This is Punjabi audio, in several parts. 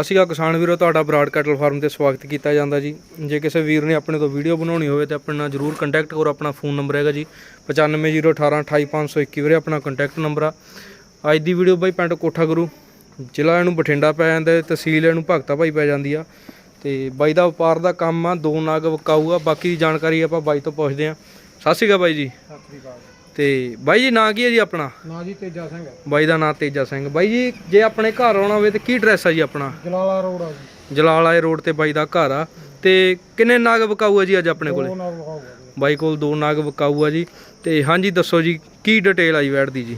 ਅਸੀਂ ਆ ਕਿਸਾਨ ਵੀਰੋ, ਤੁਹਾਡਾ ਬਰਾਡ ਕੈਟਲ ਫਾਰਮ ਤੇ ਸਵਾਗਤ ਕੀਤਾ ਜਾਂਦਾ ਜੀ। ਜੇ ਕਿਸੇ ਵੀਰ ਨੇ ਆਪਣੇ ਤੋਂ ਵੀਡੀਓ ਬਣਾਉਣੀ ਹੋਵੇ ਤਾਂ ਆਪਣੇ ਨਾਲ ਜਰੂਰ ਕੰਟੈਕਟ ਕਰੋ ਆਪਣਾ ਫੋਨ ਨੰਬਰ ਹੈਗਾ ਜੀ। 9501828521 ਵੀਰੇ, ਆਪਣਾ ਕੰਟੈਕਟ ਨੰਬਰ ਆ। ਅੱਜ ਦੀ ਵੀਡੀਓ ਬਾਈ ਪਿੰਡ ਕੋਠਾ ਗੁਰੂ, ਜ਼ਿਲ੍ਹਾ ਇਹਨੂੰ ਬਠਿੰਡਾ ਪੈ ਜਾਂਦਾ ਤਹਿਸੀਲ ਇਹਨੂੰ ਭਗਤਾ ਭਾਈ ਪੈ ਜਾਂਦੀ ਆ। ਤੇ ਬਾਈ ਦਾ ਵਪਾਰ ਦਾ ਕੰਮ ਆ, ਦੋ ਨਾਗ ਵਕਾਊ ਆ, ਬਾਕੀ ਦੀ ਜਾਣਕਾਰੀ ਆਪਾਂ ਬਾਈ ਤੋਂ ਪੁੱਛਦੇ ਆ। ਸਤਿ ਸ਼੍ਰੀ ਅਕਾਲ ਬਾਈ ਜੀ। ਸਤਿ ਸ੍ਰੀ ਅਕਾਲ। ਤੇ ਬਾਈ ਜੀ ਨਾਂ ਕੀ ਹੈ ਜੀ ਆਪਣਾ? ਨਾ ਜੀ ਤੇਜਾ ਸਿੰਘ ਬਾਈ ਦਾ ਨਾਂ ਤੇਜਾ ਸਿੰਘ। ਬਾਈ ਜੀ ਜੇ ਆਪਣੇ ਘਰ ਆਉਣਾ ਹੋਵੇ ਤੇ ਕੀ ਐਡਰੈਸ ਆ ਜੀ ਆਪਣਾ? ਜਲਾਲਾ ਰੋਡ ਆ ਜੀ। ਜਲਾਲ ਰੋਡ ਤੇ ਬਾਈ ਦਾ ਘਰ ਆ। ਤੇ ਕਿੰਨੇ ਨਾਗ ਵਿਕਾਊ ਆ ਜੀ ਅੱਜ ਆਪਣੇ ਕੋਲੇ? ਬਾਈ ਕੋਲ ਦੋ ਨਾਗ ਵਿਕਾਊ ਆ ਜੀ। ਤੇ ਹਾਂਜੀ ਦੱਸੋ ਜੀ ਕੀ ਡਿਟੇਲ ਆਈ ਵੈਟ ਦੀ ਜੀ?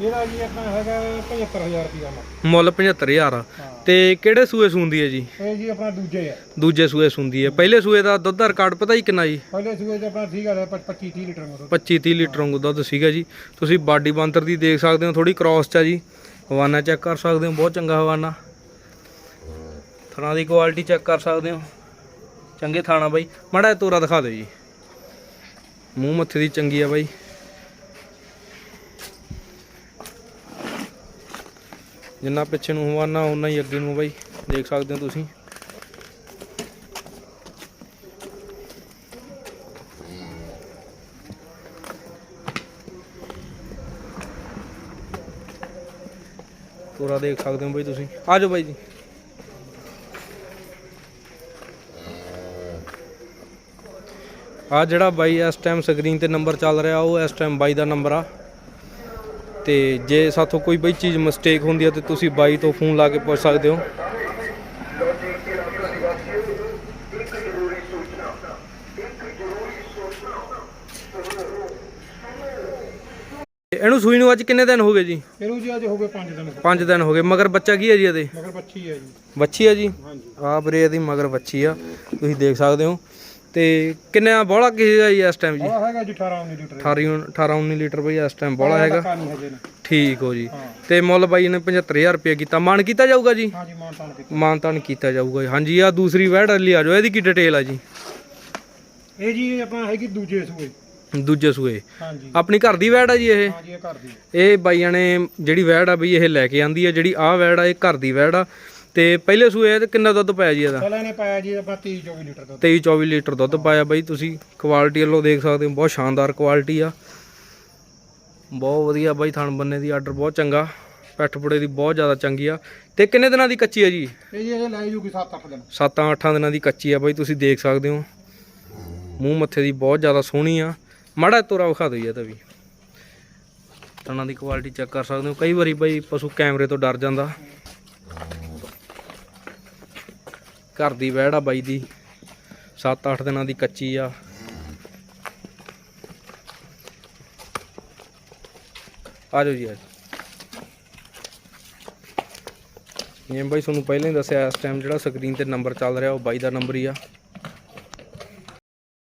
ਇਹਦਾ ਜੀ ਆਪਣਾ ਹੈਗਾ 75000 ਰੁਪਿਆ ਨਾਲ ਮੁੱਲ 75000 ਆ। ਹਾਂ। ਤੇ ਕਿਹੜੇ ਸੂਏ ਸੂੰਦੀ ਹੈ ਜੀ? ਇਹ ਜੀ ਆਪਣਾ ਦੂਜੇ ਆ। ਦੂਜੇ ਸੂਏ ਸੂੰਦੀ ਹੈ। ਪਹਿਲੇ ਸੂਏ ਦਾ ਦੁੱਧ ਦਾ ਰਿਕਾਰਡ ਪਤਾ ਹੀ ਕਿੰਨਾ ਜੀ? ਪਹਿਲੇ ਸੂਏ ਤੇ ਆਪਣਾ ਠੀਕ ਆ 25 30 ਲੀਟਰ ਮੋਰ 25 30 ਲੀਟਰ ਵਾਂਗੂ ਦੁੱਧ ਸੀਗਾ ਜੀ। ਤੁਸੀਂ ਬਾਡੀ ਬਾਂਤਰ ਦੀ ਦੇਖ ਸਕਦੇ ਹੋ ਥੋੜੀ ਕ੍ਰਾਸ ਚ ਆ ਜੀ। ਹਵਾਨਾ ਚੈੱਕ ਕਰ ਸਕਦੇ ਹੋ ਬਹੁਤ ਚੰਗਾ ਹਵਾਨਾ। ਥਣਾ ਦੀ ਕੁਆਲਿਟੀ ਚੈੱਕ ਕਰ ਸਕਦੇ ਹੋ। ਚੰਗੇ ਥਾਣਾ ਬਾਈ। ਮਾੜਾ ਤੋਰਾ ਦਿਖਾ ਦਿਓ ਜੀ। ਮੂੰਹ ਮੱਥੇ ਦੀ ਚੰਗੀ ਆ ਬਾਈ। ਜਿੰਨਾ ਪਿੱਛੇ ਨੂੰ ਹਵਾਨਾ ਉਨਾ ਹੀ ਅੱਗੇ ਨੂੰ ਬਾਈ। ਦੇਖ ਸਕਦੇ ਹੋ ਤੁਸੀਂ। ਪੂਰਾ ਦੇਖ ਸਕਦੇ ਹੋ ਬਾਈ ਤੁਸੀਂ। ਆ ਜਾਓ ਬਾਈ ਜੀ। ਆ ਜਿਹੜਾ ਬਾਈ ਇਸ ਟਾਈਮ ਸਕਰੀਨ ਤੇ ਨੰਬਰ ਚੱਲ ਰਿਹਾ, ਉਹ ਇਸ ਟਾਈਮ ਬਾਈ ਦਾ ਨੰਬਰ ਆ। ਤੇ ਜੇ ਸਾਥੋਂ ਕੋਈ ਬਈ ਚੀਜ਼ ਮਿਸਟੇਕ ਹੁੰਦੀ ਹੈ ਤੇ ਤੁਸੀਂ ਬਾਈ ਤੋਂ ਫੋਨ ਲਾ ਕੇ ਪੁੱਛ ਸਕਦੇ ਹੋ। ਇਹਨੂੰ ਸੂਈ ਨੂੰ ਅੱਜ ਕਿੰਨੇ ਦਿਨ ਹੋ ਗਏ ਜੀ? ਇਹਨੂੰ ਜੀ ਅੱਜ ਹੋ ਗਏ 5 ਦਿਨ। 5 ਦਿਨ ਹੋ ਗਏ। ਮਗਰ ਬੱਚਾ ਕੀ ਹੈ ਜੀ ਇਹਦੇ? ਮਗਰ ਬੱਚੀ ਹੈ ਜੀ। ਬੱਚੀ ਆ ਜੀ? ਹਾਂਜੀ। ਆ ਵੀਰੇ ਇਹਦੀ ਮਗਰ ਬੱਚੀ ਆ। ਤੁਸੀਂ ਦੇਖ ਸਕਦੇ ਹੋ। ਤੇ ਕਿੰਨਾ ਬੋਲਾ ਕਿਸੇ ਦਾ ਜੀ ਇਸ ਟਾਈਮ ਜੀ? ਹੈਗਾ ਜੀ 18 19 ਲੀਟਰ 18 18 19 ਲੀਟਰ ਬਈ ਇਸ ਟਾਈਮ ਬੋਲਾ ਹੈਗਾ। ਹਜੇ ਨਾ। ਠੀਕ ਹੋ ਜੀ। ਤੇ ਮੁੱਲ ਬਾਈ ਨੇ 75000 ਰੁਪਏ ਕੀਤਾ। ਮਾਨ ਕੀਤਾ ਜਾਊਗਾ ਜੀ? ਹਾਂਜੀ ਮਾਨ ਤਾਨ ਕੀਤਾ। ਮਾਨ ਤਾਨ ਕੀਤਾ ਜਾਊਗਾ ਜੀ। ਹਾਂਜੀ ਆ ਦੂਸਰੀ ਵੈੜ ਲਈ ਆ ਜਾਓ। ਇਹਦੀ ਕੀ ਡਿਟੇਲ ਆ ਜੀ? ਇਹ ਜੀ ਆਪਣਾ ਹੈਗੀ ਦੂਜੇ ਸੂਏ। ਦੂਜੇ ਸੂਏ। ਹਾਂਜੀ ਆਪਣੀ ਘਰ ਦੀ ਵੈੜ ਆ ਜੀ ਇਹ? ਹਾਂਜੀ ਇਹ ਘਰ ਦੀ। ਇਹ ਬਾਈਆਂ ਨੇ ਜਿਹੜੀ ਵੈੜ ਆ ਬਈ ਇਹ ਲੈ ਕੇ ਆਂਦੀ ਆ। ਜਿਹੜੀ ਆ ਵੈੜ ਆ ਇਹ ਘਰ ਦੀ ਵੈੜ ਆ। ਤੇ ਪਹਿਲੇ ਸੂਏ ਤੇ ਕਿੰਨਾ ਦੁੱਧ ਪਾਇਆ ਜੀ ਇਹਦਾ? ਪਹਿਲਾਂ ਇਹਨੇ ਪਾਇਆ ਜੀ ਆਪਣਾ 30 24 ਲੀਟਰ ਦੁੱਧ। 23 24 ਲੀਟਰ ਦੁੱਧ ਪਾਇਆ ਬਾਈ ਤੁਸੀਂ। ਕੁਆਲਿਟੀ ਵੱਲੋਂ ਦੇਖ ਸਕਦੇ ਹੋ ਬਹੁਤ ਸ਼ਾਨਦਾਰ ਕੁਆਲਿਟੀ ਆ। ਬਹੁਤ ਵਧੀਆ ਬਾਈ ਥਣ ਬੰਨੇ ਦੀ ਆਰਡਰ ਬਹੁਤ ਚੰਗਾ। ਪੈਠ ਪੁੜੇ ਦੀ ਬਹੁਤ ਜ਼ਿਆਦਾ ਚੰਗੀ ਆ। ਤੇ ਕਿੰਨੇ ਦਿਨਾਂ ਦੀ ਕੱਚੀ ਆ ਜੀ? ਇਹ ਜੀ ਇਹ ਲੈ ਜੂਗੀ 7-8 ਦਿਨ। 7-8 ਦਿਨਾਂ ਦੀ ਕੱਚੀ ਆ ਬਾਈ ਤੁਸੀਂ ਦੇਖ ਸਕਦੇ ਹੋ। ਮੂੰਹ ਮੱਥੇ ਦੀ ਬਹੁਤ ਜ਼ਿਆਦਾ ਸੋਹਣੀ ਆ। ਮਾੜਾ ਤੋਰਾ ਵਿਖਾ ਦਿਓ ਜੀ ਇਹਦਾ ਵੀ। ਤਣਾ ਦੀ ਕੁਆਲਿਟੀ ਚੈੱਕ ਕਰ ਸਕਦੇ ਹੋ। ਕਈ ਵਾਰੀ ਬਾਈ ਪਸ਼ੂ ਕੈਮਰੇ ਤੋਂ ਡਰ ਜਾਂਦਾ। ਘਰ ਦੀ ਵਹਿੜ ਆ ਬਾਈ ਦੀ। 7-8 ਦਿਨਾਂ ਦੀ ਕੱਚੀ ਆ। ਆ ਜਾਓ ਜੀ, ਆ ਜਾਓ। ਇਹ ਬਾਈ, ਤੁਹਾਨੂੰ ਪਹਿਲਾਂ ਹੀ ਦੱਸਿਆ ਇਸ ਟਾਈਮ ਜਿਹੜਾ ਸਕਰੀਨ ਤੇ ਨੰਬਰ ਚੱਲ ਰਿਹਾ, ਉਹ ਬਾਈ ਦਾ ਨੰਬਰ ਹੀ ਆ।